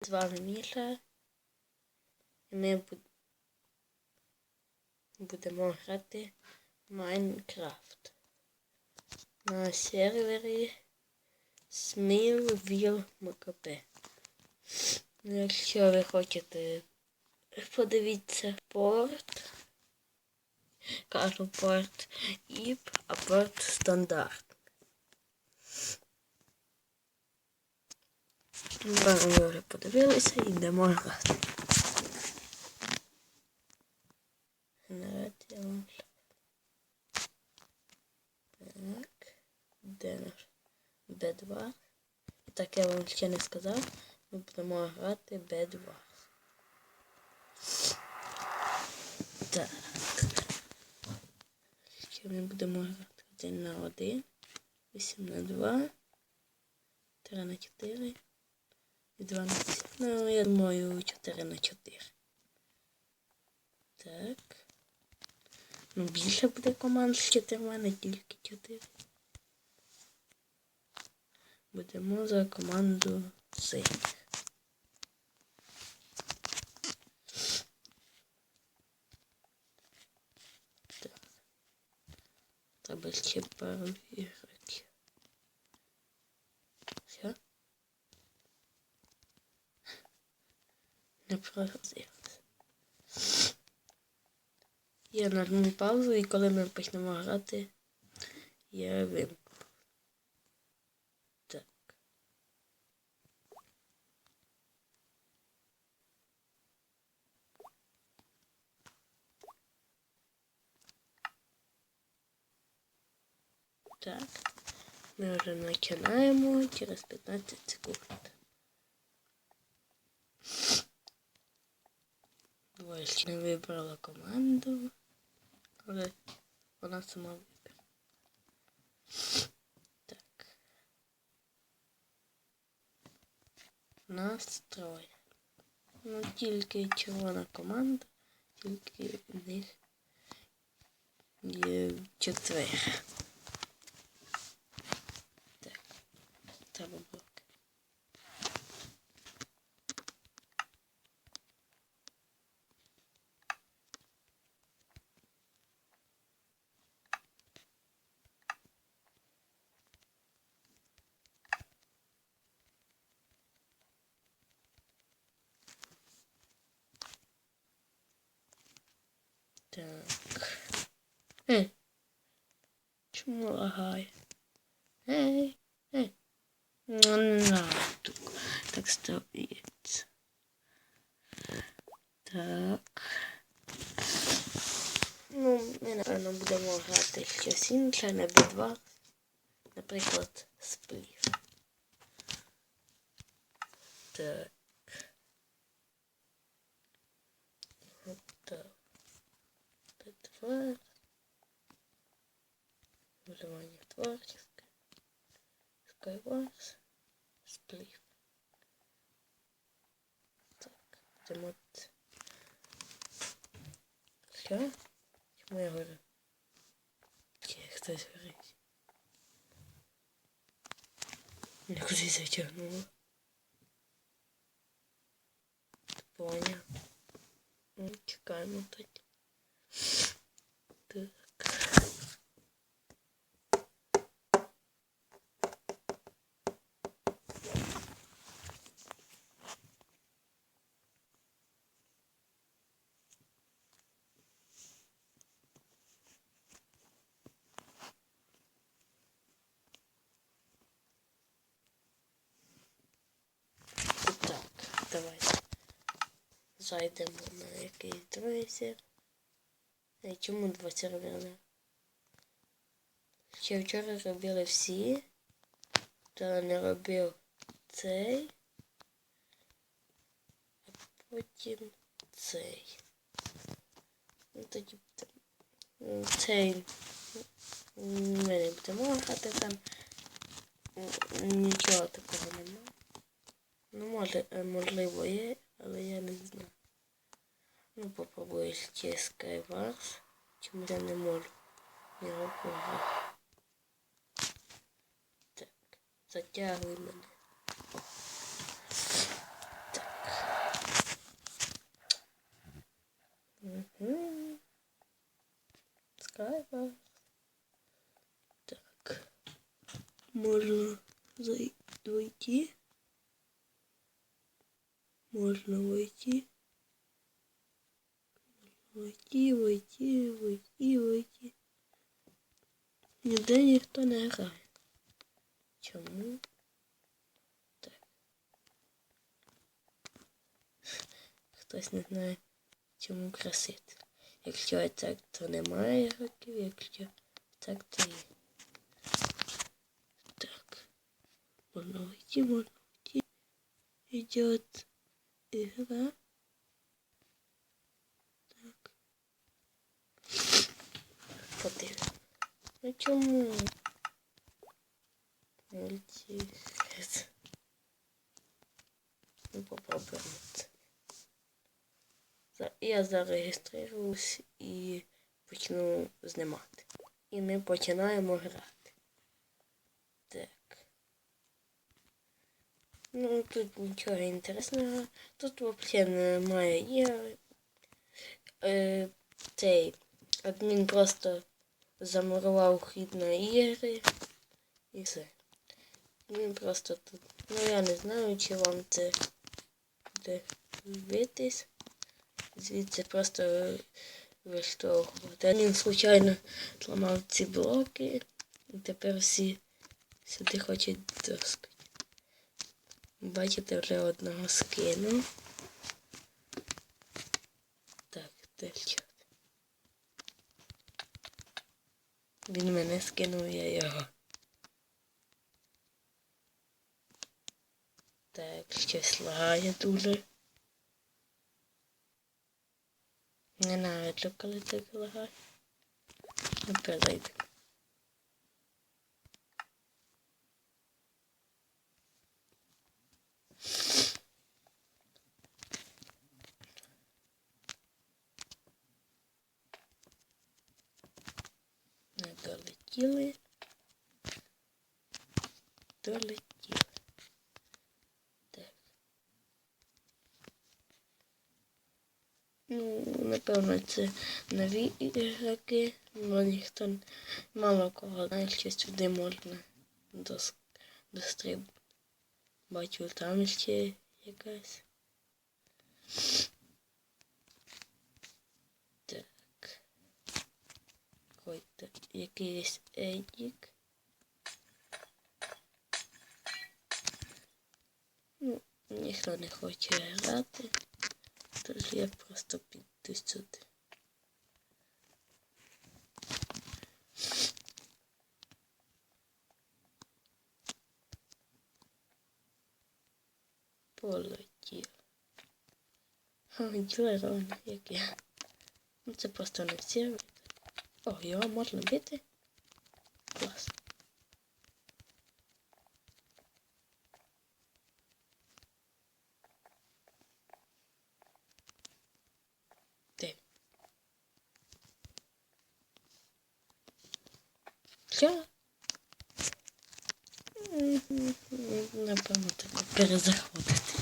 З вами Міша. І ми буд- будемо грати в Майнкрафт на сервері МКП. Ну, Якщо ви хочете, подивіться порт. Кажу порт ІП, а порт стандарт. Ми вже подивилися йдемо грати. Так. Де наш Б2? І так я вам ще не сказав. Ми будемо грати Б2. Так. Ще ми будемо грати 1 на 1, 8 на 2, 3 на 4 і 2 на 10. Ну, я думаю, 4 на 4. Так. Ну, більше буде команд з 4, не тільки 4. Будемо за команду синіх. Так. Треба ще пару ігроків. Все? Не прогрузилось. Я нажму паузу і коли ми почнемо грати, я вимкну. Так. Ми вже починаємо через 15 секунд. Ще не вибрала команду, але вона сама вибрала. Так. Настрой. Ну тільки червона команда, тільки в них є четвер. Так. Треба Так. Ей. Чому лагає? Ей, ей. Ну, не надо. Так стається. Так. Ну, ми, напевно, будемо грати щось інше на B2. Наприклад, сплів. Так. Так. Б2. Выживание творческое. Skywars. Сплив. Так, будемо... Все? Чому я говорю? Чи хтось горить? Мене кудись затягнуло. Понял. Ну, чекаємо тоді. Так. Так, давайте зайдемо на якийсь. Ей, чому два сервери? Ще вчора робили всі, то не робив цей, а потім цей. Ну тоді цей ми не будемо грати там. Нічого такого немає. Ну, може, е, можливо, є, але я не знаю. Ну, попробую йти Skywars. Чому я не можу? Не рахую. Так, затягуй мене. Так. Угу. Skywars. Так. Можна зайти. Можно войти. Ніде ніхто не грає. Чому? Так. Хтось не знає, чому красити. Якщо так, то немає ігроків, якщо так, то є. Так. Можна войти, можна войти. Идет игра. Ну чому? Мультифет. Ну попробуємо. Я зареєструюсь і почну знімати. І ми починаємо грати. Так. Ну, тут нічого інтересного. Тут взагалі немає ігор. Е, цей адмін просто замурував хід на ігри і все. Він просто тут. Ну я не знаю, чи вам це буде дивитись. Звідси просто виштовхувати. Він случайно зламав ці блоки. І тепер всі сюди хочуть доскати. Бачите, вже одного скинув. Так, де Він мене скинув, я його. Так, щось лагає дуже. Ненавиджу, коли так лагає. Ну, перейде. Не долетіли. Долетіли. Так. Ну, напевно, це нові ігроки, бо ніхто мало кого знає, що сюди можна дос, достриб. Бачу, там ще якась. Так. Какой-то якийсь Едік. Ну, ніхто не хоче грати, тож я просто піду сюди. Полетів. Ха, діло як я. Ну це просто не всі. О, його можна бити. Клас. Що? Мгм, Напевно, треба перезаходити.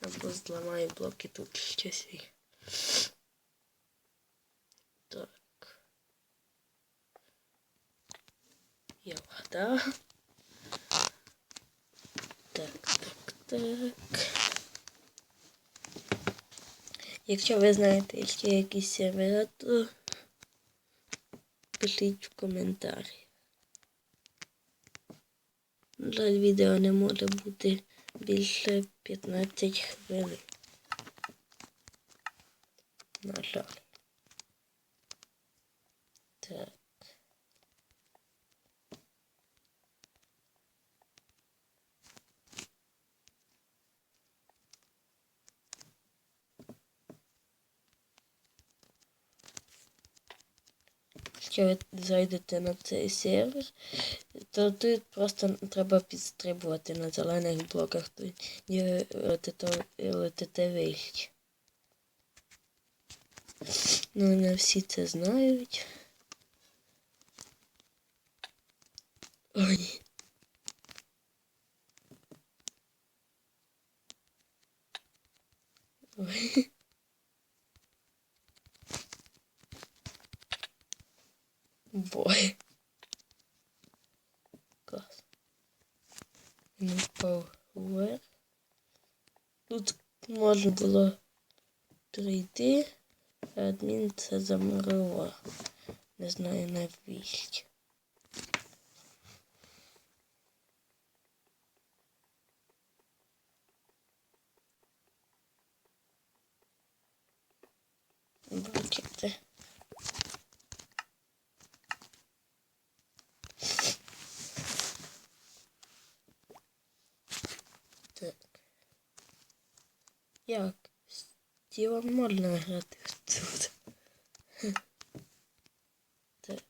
Або зламаю блоки тут щось. і- Так. Я. Так, так, так. Якщо ви знаєте ще якісь сервера, то пишіть в коментарі. На жаль, відео не може бути більше 15 хвилин. На жаль. Так. Якщо ви зайдете на цей сервер, то тут просто треба підстрибувати на зелених блоках, тоді летите, вище. Ну, не всі це знають. Ой. Ой. Обоє. Клас. Він впав вверх. Тут можна було прийти, а адмін це замурував. Не знаю навіщо. Бачите. Так. Як? Стілом можна грати тут. Так.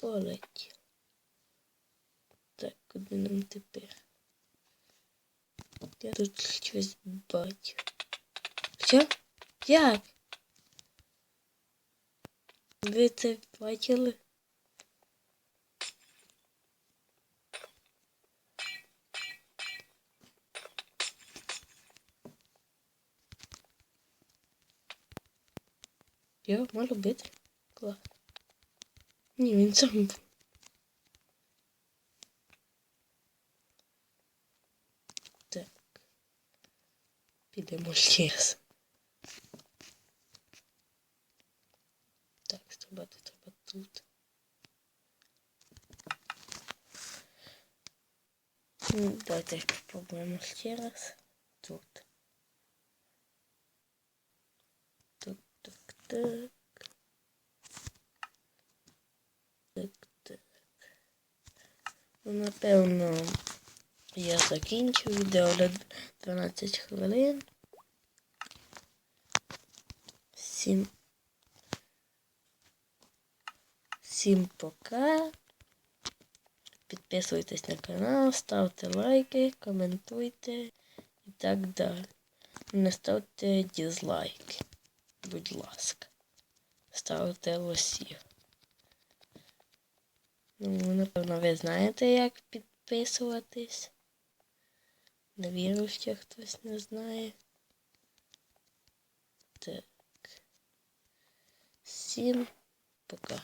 Полетів. Так, куди нам тепер? Я тут щось бачу. Що? Як? Ви це бачили? Я можу бити? Клас. Ні, він сам Підемо ще. Так, стрибати треба тут. Ну, Давайте спробуємо ще раз. Тут. Так, так, так. Так, так. Ну, напевно, я закінчу відео на 12 хвилин. Всім. Всім пока. Підписуйтесь на канал, ставте лайки, коментуйте і так далі. Не ставте дізлайки. Будь ласка. Ставте лосів. Ну, напевно, ви знаєте, як підписуватись. Не вірю, що хтось не знає. Так. Всім пока.